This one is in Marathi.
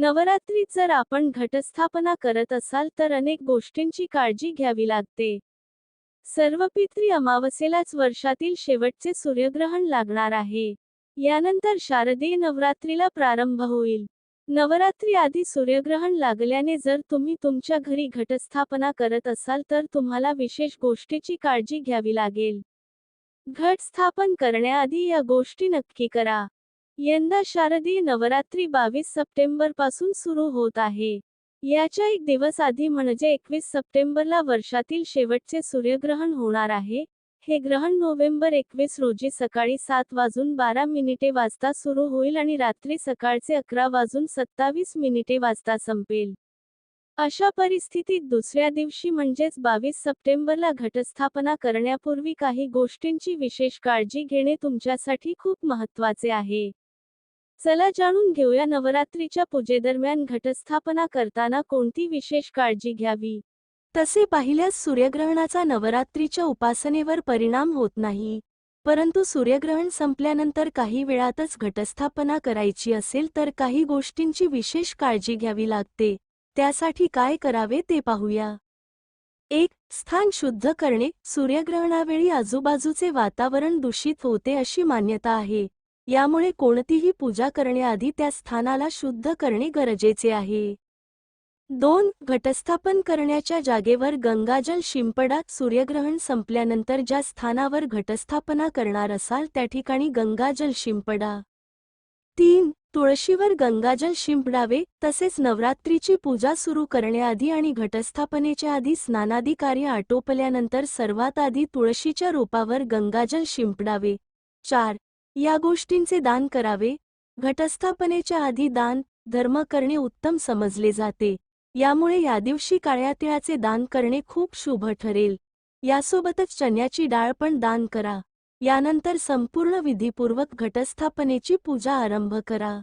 नवरात्रीत जर आपण घटस्थापना करत असाल तर अनेक गोष्टींची काळजी घ्यावी लागते. सर्व पित्री अमावस्येलाच वर्षातील शेवटचे सूर्यग्रहण लागणार आहे. यानंतर शारदीय नवरात्रीला प्रारंभ होईल. नवरात्री आधी सूर्यग्रहण लागल्याने जर तुम्ही तुमच्या घरी घटस्थापना करत असाल तर तुम्हाला विशेष गोष्टीची काळजी घ्यावी लागेल. घट स्थापन करण्याआधी या गोष्टी नक्की करा. यंदा शारदीय नवरात्री बावीस सप्टेंबरपासून सुरू होत आहे. याच्या एक दिवस आधी म्हणजे एकवीस सप्टेंबरला वर्षातील शेवटचे सूर्यग्रहण होणार आहे. हे ग्रहण नोव्हेंबर एकवीस रोजी सकाळी सात वाजून बारा मिनिटे वाजता सुरू होईल आणि रात्री सकाळचे अकरा वाजून सत्तावीस मिनिटे वाजता संपेल. अशा परिस्थितीत दुसऱ्या दिवशी म्हणजेच बावीस सप्टेंबरला घटस्थापना करण्यापूर्वी काही गोष्टींची विशेष काळजी घेणे तुमच्यासाठी खूप महत्त्वाचे आहे. चला जाणून घेऊया नवरात्रीच्या पूजेदरम्यान घटस्थापना करताना कोणती विशेष काळजी घ्यावी? तसे पाहिल्यास सूर्यग्रहणाचा नवरात्रीच्या उपासनेवर परिणाम होत नाही. परंतु सूर्यग्रहण संपल्यानंतर काही वेळातच घटस्थापना करायची असेल तर काही गोष्टींची विशेष काळजी घ्यावी लागते. त्यासाठी काय करावे ते पाहूया. एक स्थान शुद्ध करणे. सूर्यग्रहणावेळी आजूबाजूचे वातावरण दूषित होते अशी मान्यता आहे. यामुळे कोणतीही पूजा करण्याआधी त्या स्थानाला शुद्ध करणे गरजेचे आहे. दोन घटस्थापन करण्याच्या जागेवर गंगाजल शिंपडा सूर्यग्रहण संपल्यानंतर ज्या स्थानावर घटस्थापना करणार असाल त्या ठिकाणी गंगाजल शिंपडा. तीन तुळशीवर गंगाजल शिंपडावे तसेच नवरात्रीची पूजा सुरू करण्याआधी आणि घटस्थापनेच्या आधी स्नानादी कार्य आटोपल्यानंतर सर्वात आधी तुळशीच्या रोपावर गंगाजल शिंपडावे. चार या गोष्टींचे दान करावे. घटस्थापनेच्या आधी दान धर्म करणे उत्तम समजले जाते. यामुळे या दिवशी काळ्या तिळाचे दान करणे खूप शुभ ठरेल. यासोबतच चण्याची डाळ पण दान करा. यानंतर संपूर्ण विधीपूर्वक घटस्थापनेची पूजा आरंभ करा.